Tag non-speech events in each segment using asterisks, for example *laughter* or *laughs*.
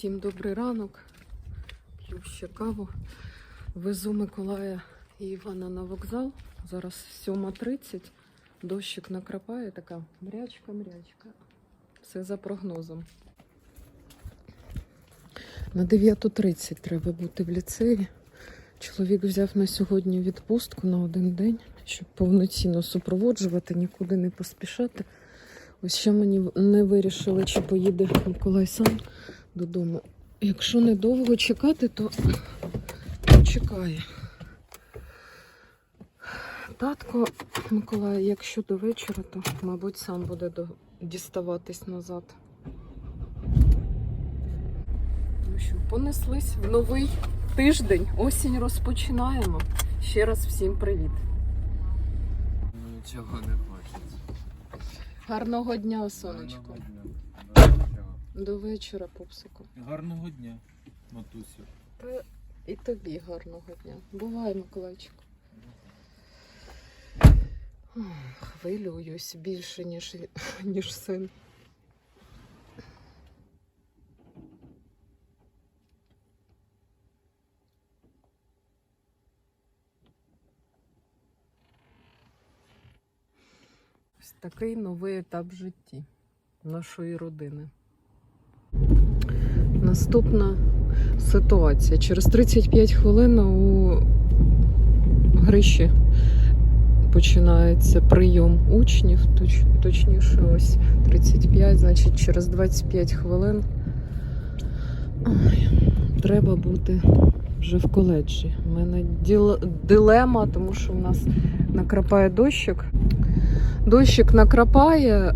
Всім добрий ранок. П'ю ще каву. Везу Миколая і Івана на вокзал. Зараз 7.30. Дощик накрапає, така мрячка-мрячка. Все за прогнозом. На 9.30 треба бути в ліцеї. Чоловік взяв на сьогодні відпустку на один день, щоб повноцінно супроводжувати, нікуди не поспішати. Ось ще мені не вирішили, чи поїде Миколай сам додому. Якщо недовго чекати, то чекає. Татко Миколай, якщо до вечора, то, мабуть, сам буде до... діставатись назад. Ну що, понеслись в новий тиждень. Осінь розпочинаємо. Ще раз всім привіт. Нічого не хочеться. Гарного дня, сонечко. Гарного дня. Гарного дня. До вечора, попсику. Гарного дня, матусю. Та і тобі гарного дня. Бувай, Миколайчику. Хвилююсь більше, ніж, ніж син. Ось такий новий етап в житті нашої родини. Наступна ситуація. Через 35 хвилин у Гриші починається прийом учнів, точ, точніше, ось 35, значить через 25 хвилин Ой, треба бути вже в коледжі. У мене діл, дилема, тому що в нас накрапає дощик. Дощик накрапає.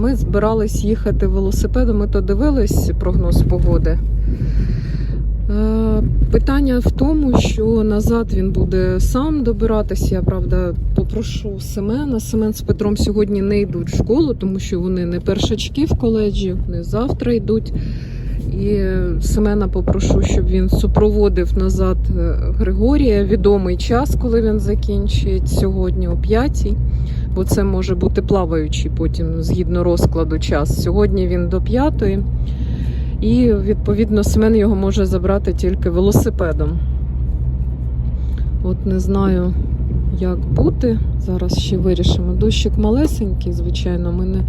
Ми збирались їхати велосипедом. Ми то дивились прогноз погоди. Е, Питання в тому, що назад він буде сам добиратися. Я правда попрошу Семена. Семен з Петром сьогодні не йдуть в школу, тому що вони не першачки в коледжі, вони завтра йдуть. І Семена попрошу, щоб він супроводив назад е, Григорія. Відомий час, коли він закінчить сьогодні о 5 бо це може бути плаваючий потім згідно розкладу час. Сьогодні він до 5 і відповідно Семен його може забрати тільки велосипедом. От не знаю, як бути. Зараз ще вирішимо. Дощик малесенький, звичайно, ми не,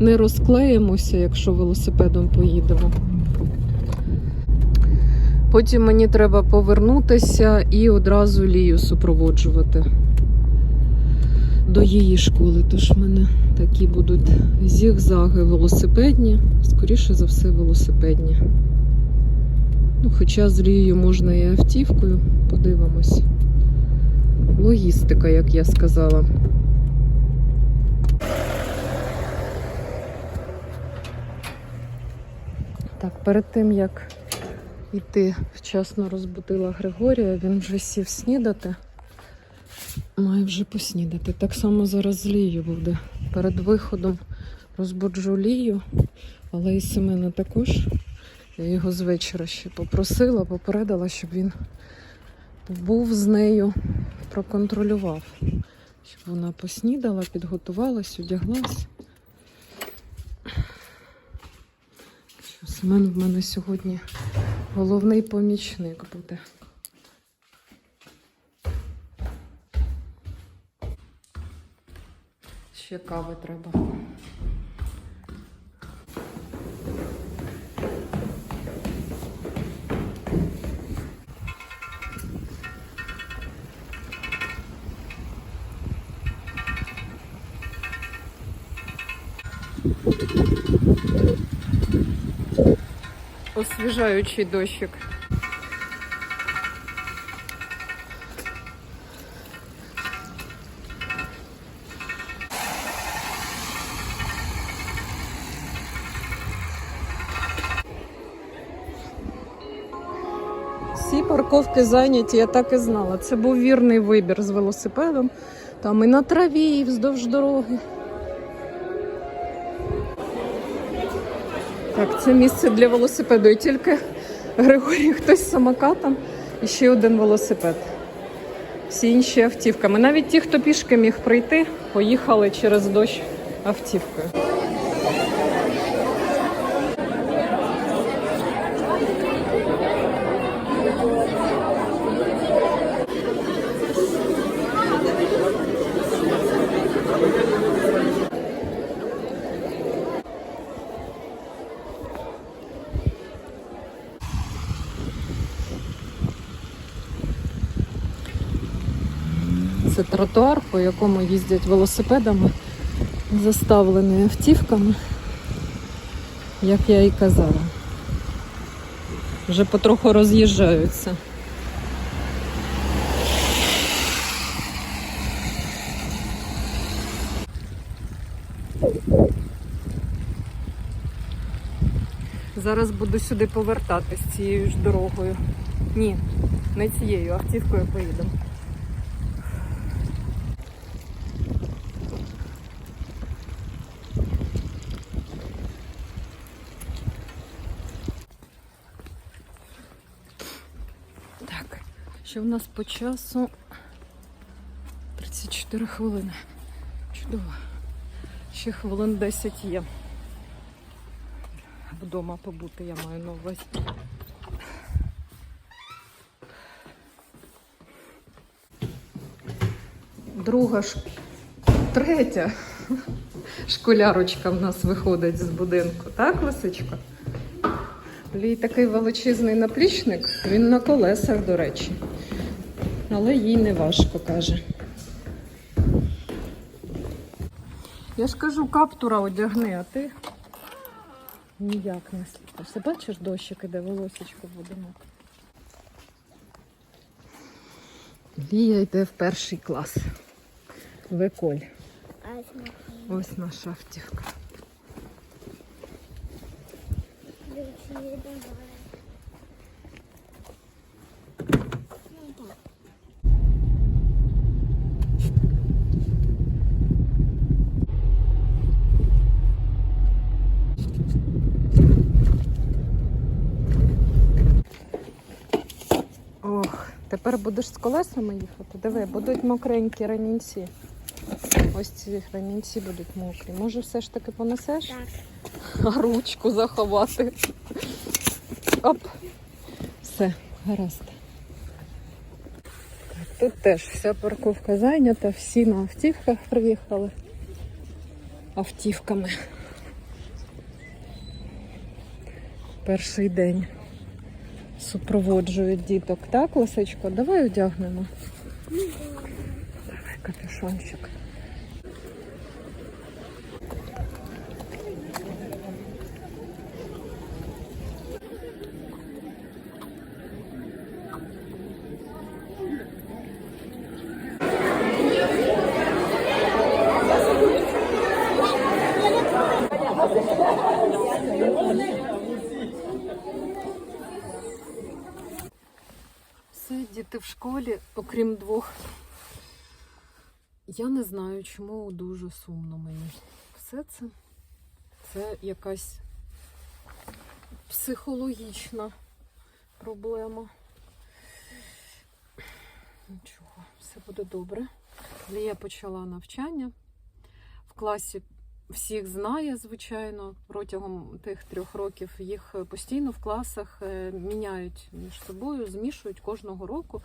не розклеїмося, якщо велосипедом поїдемо. Потім мені треба повернутися і одразу Лію супроводжувати до її школи. Тож в мене такі будуть зігзаги велосипедні, скоріше за все, велосипедні. Ну, Хоча з Лією можна і автівкою, подивимось. Логістика, як я сказала. Так, перед тим як йти, вчасно розбудила Григорія, він вже сів снідати. Має вже поснідати. Так само зараз з Лією буде. Перед виходом розбуджу Лію, але і Семена також. Я його з вечора ще попросила, попередила, щоб він був з нею, проконтролював, щоб вона поснідала, підготувалась, одяглась. Семен в мене сьогодні головний помічник буде. Ще кави треба. Освіжаючий дощик. Парковки зайняті, я так і знала. Це був вірний вибір з велосипедом. Там і на траві, і вздовж дороги. Так, це місце для велосипеду. І тільки Григорій хтось з самокатом і ще один велосипед. Всі інші автівками. Навіть ті, хто пішки міг прийти, поїхали через дощ автівкою. Це тротуар, по якому їздять велосипедами, заставлений автівками, як я і казала. Вже потроху роз'їжджаються. Зараз буду сюди повертатись цією ж дорогою. Ні, не цією, автівкою поїдемо. Так, що в нас по часу 34 хвилини. Чудово. Ще хвилин 10 є. Вдома побути, я маю на увазі. Друга ж третя школярочка в нас виходить з будинку, так, Лисичко? Лій такий величезний наплічник, він на колесах, до речі. Але їй не важко, каже. Я ж кажу, каптура одягни, а ти ніяк не сліпишся. Бачиш, дощик іде, волосечко буде мокре. Лія йде в перший клас. Виколь. Ось наша автівка. Ох, тепер будеш з колесами їхати. Диви, будуть мокренькі ремінці. Ось ці ремінці будуть мокрі. Може, все ж таки понесеш? Так. А ручку заховати. Оп. Все, гаразд. Тут теж вся парковка зайнята, всі на автівках приїхали. Автівками. Перший день супроводжують діток. Так, Лисичко? Давай одягнемо. Давай капюшончик. Все, діти в школі, окрім двох. Я не знаю, чому дуже сумно мені. Все це це якась психологічна проблема. Нічого, все буде добре. Лія почала навчання. В класі всіх знає, звичайно, протягом тих трьох років їх постійно в класах е, міняють між собою, змішують кожного року.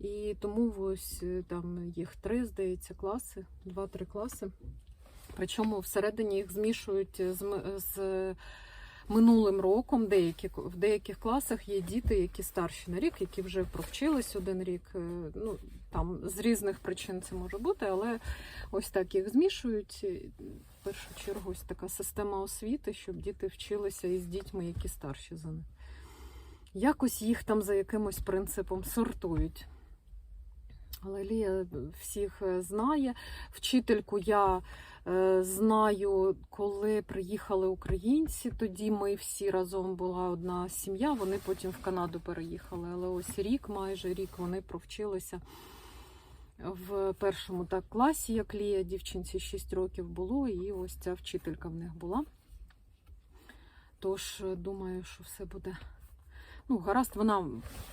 І тому ось е, там їх три, здається, класи, два-три класи. Причому всередині їх змішують з, з минулим роком. Деякі, в деяких класах є діти, які старші на рік, які вже провчились один рік. Е, Ну, там з різних причин це може бути, але ось так їх змішують. В першу чергу ось така система освіти, щоб діти вчилися із дітьми, які старші за них. Якось їх там за якимось принципом сортують. Але Лія всіх е, знає. Вчительку я знаю, коли приїхали українці. Тоді ми всі разом була одна сім'я. Вони потім в Канаду переїхали. Але ось рік, майже рік, вони провчилися в першому так класі, як Лія, дівчинці 6 років було, і ось ця вчителька в них була. Тож е, думаю, що все буде. Ну, гаразд, вона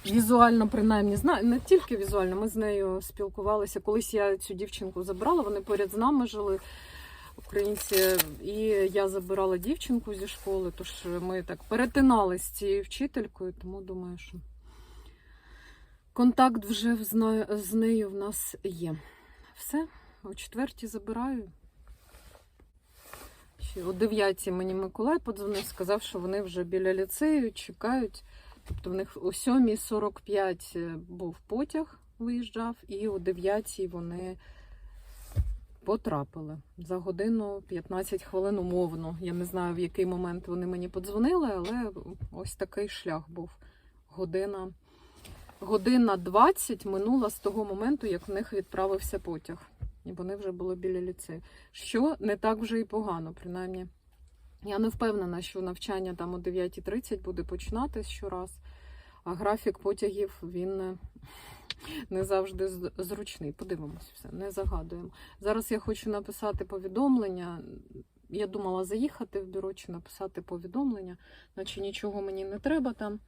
візуально принаймні знає, не тільки візуально, ми з нею спілкувалися. Колись я цю дівчинку забрала, вони поряд з нами жили, українці, і я забирала дівчинку зі школи, тож ми так перетинались з цією вчителькою, тому думаю, що контакт вже з нею- в нас є. Все, о четвертій забираю. Ще о 9 мені Миколай подзвонив, сказав, що вони вже біля ліцею чекають. Тобто в них о 7.45 був потяг виїжджав, і о 9 вони потрапили за годину 15 хвилин умовно. Я не знаю, в який момент вони мені подзвонили, але ось такий шлях був. Година, година 20 минула з того моменту, як в них відправився потяг. І вони вже були біля ліцею. Що не так вже і погано, принаймні. Я не впевнена, що навчання там о 9.30 буде починатись щораз, а графік потягів він не, завжди зручний. Подивимось все, не загадуємо. Зараз я хочу написати повідомлення. Я думала заїхати в бюро чи написати повідомлення, наче нічого мені не треба там.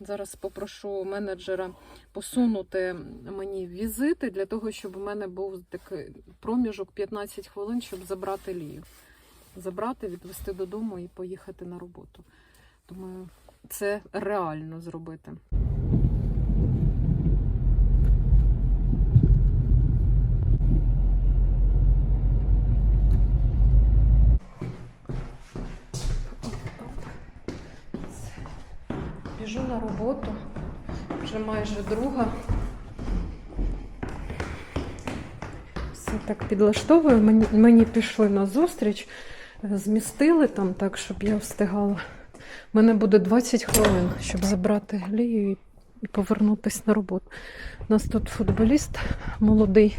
Зараз попрошу менеджера посунути мені візити для того, щоб у мене був такий проміжок 15 хвилин, щоб забрати лію. Забрати, відвести додому і поїхати на роботу. Думаю, це реально зробити. Біжу на роботу, вже майже друга. Все так підлаштовую. Мені, мені пішли на зустріч, е, змістили там так, щоб я встигала. У мене буде 20 хвилин, щоб забрати Лію і, і повернутися на роботу. У нас тут футболіст молодий,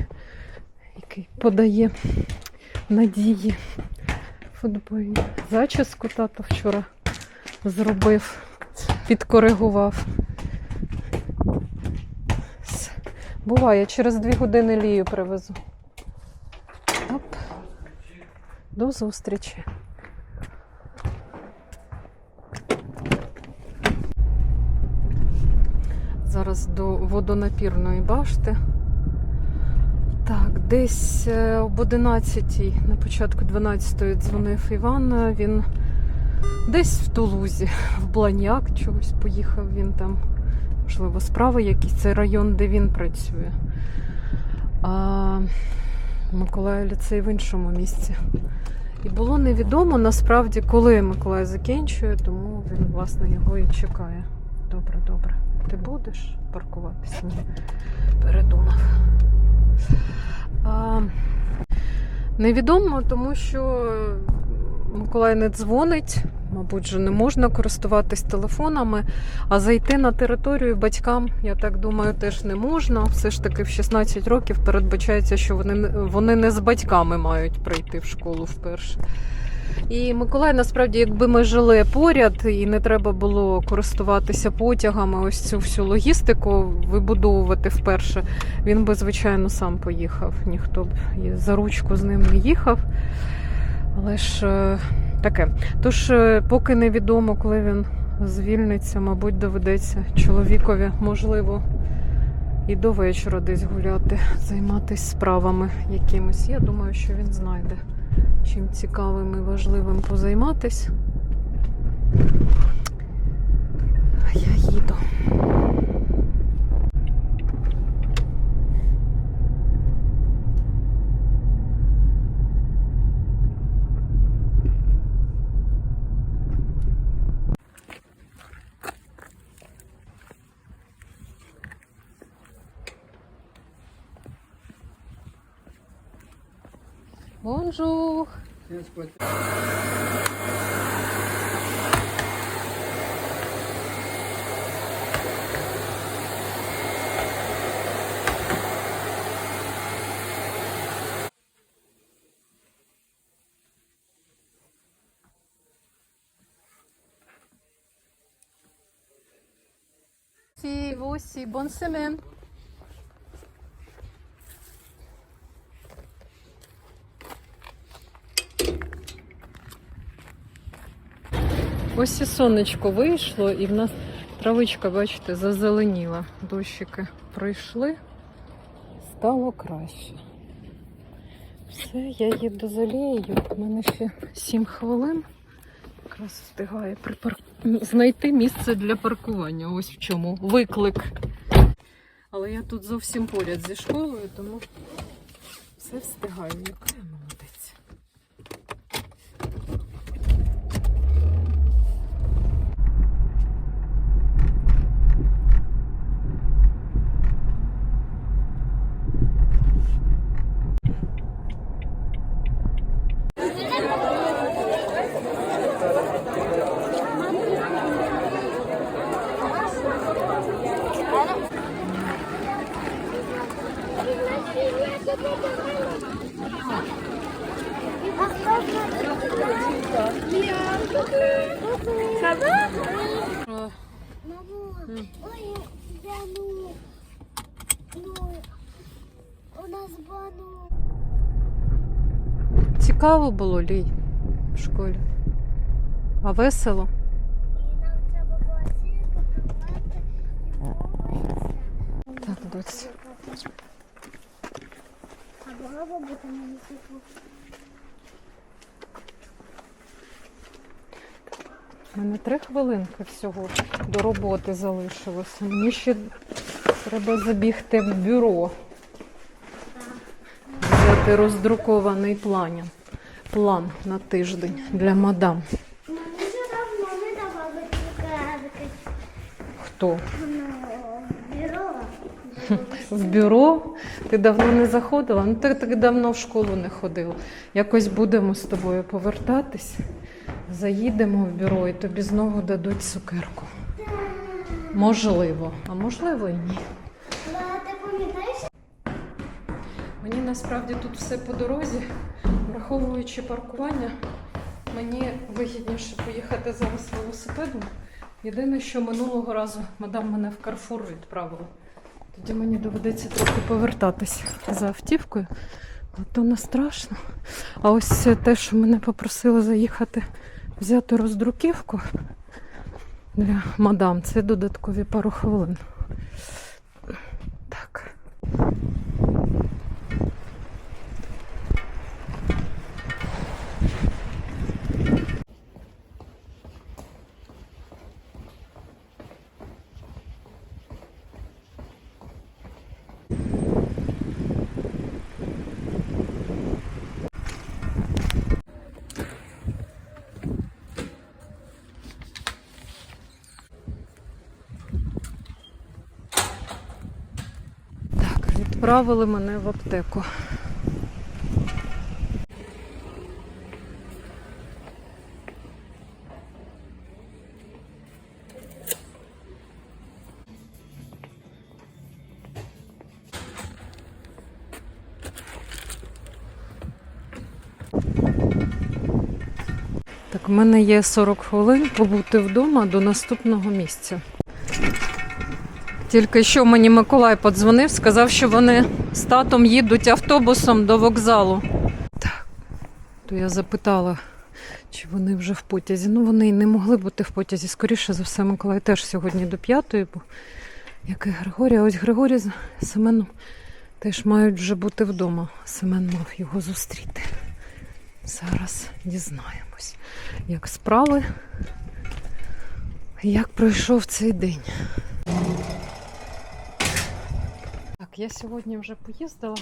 який подає надії футбольні. Зачіску тато вчора зробив, підкоригував. Буває, через дві години Лію привезу. Оп. До зустрічі. Зараз до водонапірної башти. Так, десь е, об 11 на початку 12-ї дзвонив Іван. Він десь в Тулузі, в Бланяк чогось поїхав він там. Можливо, справи якісь. Це район, де він працює. А Миколай ліцей в іншому місці. І було невідомо насправді, коли Миколай закінчує, тому він, власне, його і чекає. Добре, добре. Ти будеш паркуватися? Ні. Передумав. А, невідомо, тому що Миколай не дзвонить, мабуть, вже не можна користуватись телефонами, а зайти на територію батькам, я так думаю, теж не можна. Все ж таки в 16 років передбачається, що вони, вони не з батьками мають прийти в школу вперше. І Миколай, насправді, якби ми жили поряд і не треба було користуватися потягами, ось цю всю логістику вибудовувати вперше, він би, звичайно, сам поїхав. Ніхто б за ручку з ним не їхав. Але ж е, таке. Тож, е, поки невідомо, коли він звільниться, мабуть, доведеться чоловікові, можливо, і до вечора десь гуляти, займатися справами якимись. Я думаю, що він знайде чим цікавим і важливим позайматись. А я їду. Vous aussi, bonne semaine. Ось і сонечко вийшло, і в нас травичка, бачите, зазеленіла. Дощики пройшли, стало краще. Все, я їду за Лією. У мене ще 7 хвилин. Якраз встигає припар... знайти місце для паркування. Ось в чому виклик. Але я тут зовсім поряд зі школою, тому все встигаю. Яка Цікаво було лій в школі. А весело? Так, доць. А баба буде мені. У мене три хвилинки всього до роботи залишилося. Мені ще треба забігти в бюро. Взяти роздрукований план. План на тиждень для мадам. Хто? В бюро? Ти давно не заходила? Ну ти так давно в школу не ходила. Якось будемо з тобою повертатись. Заїдемо в бюро і тобі знову дадуть цукерку. Можливо, а можливо і ні. Мені насправді тут все по дорозі, враховуючи паркування, мені вигідніше поїхати зараз велосипедом. Єдине, що минулого разу мадам мене в Карфур відправила. Тоді мені доведеться трохи повертатись за автівкою. Але то не страшно. А ось те, що мене попросили заїхати взяти роздруківку для мадам, це додаткові пару хвилин. Так. Так, відправили мене в аптеку. Так, в мене є 40 хвилин побути вдома до наступного місця. Tільки що мені Миколай подзвонив, сказав, що вони з татом їдуть автобусом до вокзалу. Так, то я запитала, чи вони вже в потязі. Ну, вони й не могли бути в потязі. Скоріше за все, Миколай теж сьогодні до п'ятої, бо як і Григорій, а ось Григорій з Семеном теж мають вже бути вдома. Семен мав його зустріти. Зараз дізнаємось, як справи, як пройшов цей день. Я сьогодні вже поїздила.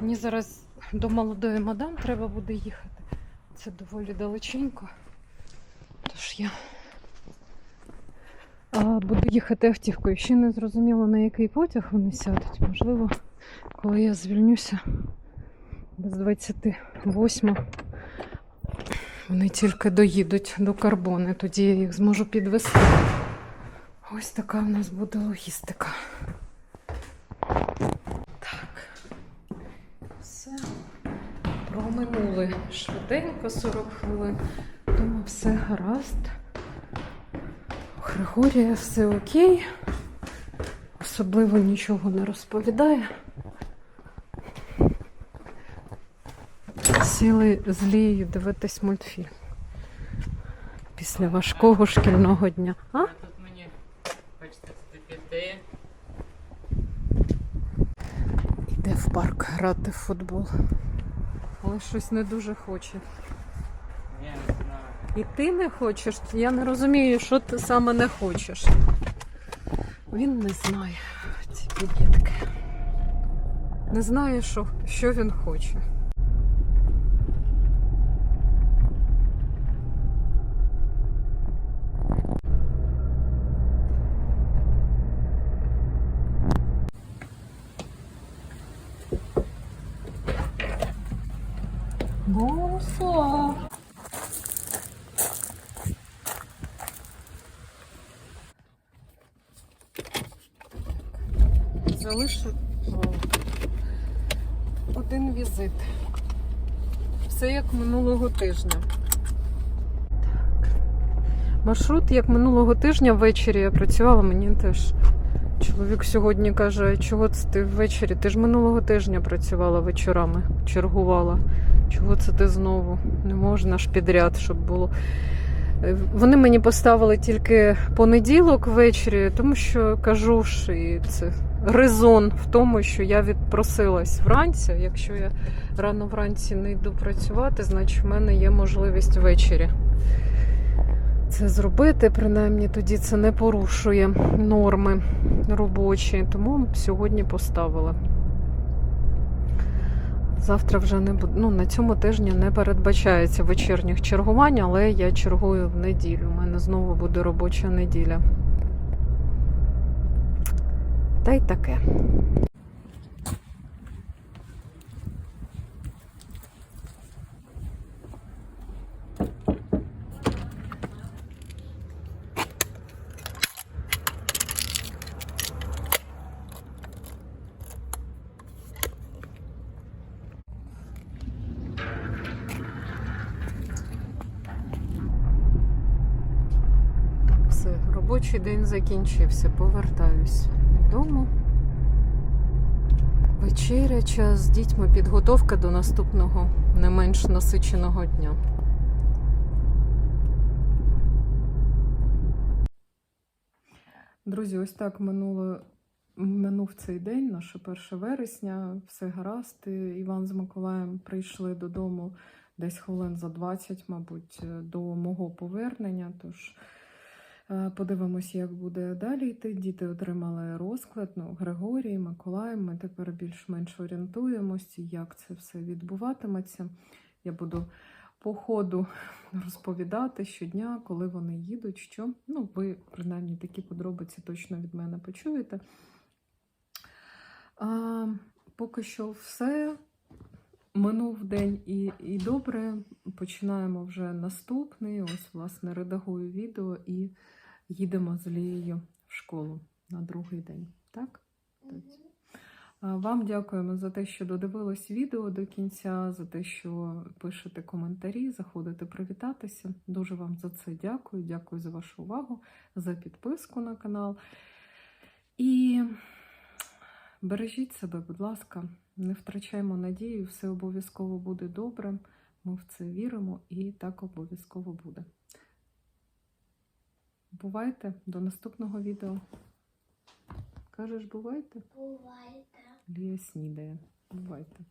Мені зараз до молодої мадам треба буде їхати. Це доволі далеченько. Тож я буду їхати автівкою. Ще не зрозуміло, на який потяг вони сядуть. Можливо, коли я звільнюся без 28 вони тільки доїдуть до карбони, тоді я їх зможу підвести. Ось така в нас буде логістика. Так. Все. Проминули швиденько 40 хвилин. Думаю, все гаразд. У Григорія все окей. Особливо нічого не розповідає. Сіли з Лією дивитись мультфільм. Після важкого шкільного дня. А? Тут мені хочеться піти. Йде в парк грати в футбол. Але щось не дуже хоче. І ти не хочеш? Я не розумію, що ти саме не хочеш. Він не знає ці підлітки. Не знає, що, що він хоче. О, один візит. Все як минулого тижня. Маршрут, як минулого тижня ввечері я працювала, мені теж чоловік сьогодні каже, чого це ти ввечері? Ти ж минулого тижня працювала вечорами, чергувала. Чого це ти знову? Не можна ж підряд, щоб було. Е, Вони мені поставили тільки понеділок ввечері, тому що кажу і це резон в тому, що я відпросилась вранці. Якщо я рано вранці не йду працювати, значить в мене є можливість ввечері це зробити. Принаймні тоді це не порушує норми робочі. Тому сьогодні поставила. Завтра вже не буде. Ну, на цьому тижні не передбачається вечірніх чергувань, але я чергую в неділю. У мене знову буде робоча неділя. Та й таке. Робочий день закінчився. Повертаюсь додому. Вечеря, час з дітьми, підготовка до наступного не менш насиченого дня. Друзі, ось так минуло, минув цей день, наше 1 вересня. Все гаразд. Іван з Миколаєм прийшли додому десь хвилин за 20, мабуть, до мого повернення. Тож подивимося, як буде далі йти. Діти отримали розклад. Ну, Григорій, Миколай. Ми тепер більш-менш орієнтуємося, як це все відбуватиметься. Я буду по ходу *laughs* розповідати щодня, коли вони їдуть, що. Ну, ви принаймні такі подробиці точно від мене почуєте. А, поки що все. Минув день і, і добре. Починаємо вже наступний. Ось, власне, редагую відео і їдемо з Лією в школу на другий день. Так? Вам дякуємо за те, що додивились відео до кінця, за те, що пишете коментарі, заходите привітатися. Дуже вам за це дякую. Дякую за вашу увагу, за підписку на канал. І бережіть себе, будь ласка, не втрачаймо надію, все обов'язково буде добре. Ми в це віримо і так обов'язково буде. Бувайте до наступного відео. Кажеш, бувайте? Бувайте. Лія снідає. Бувайте.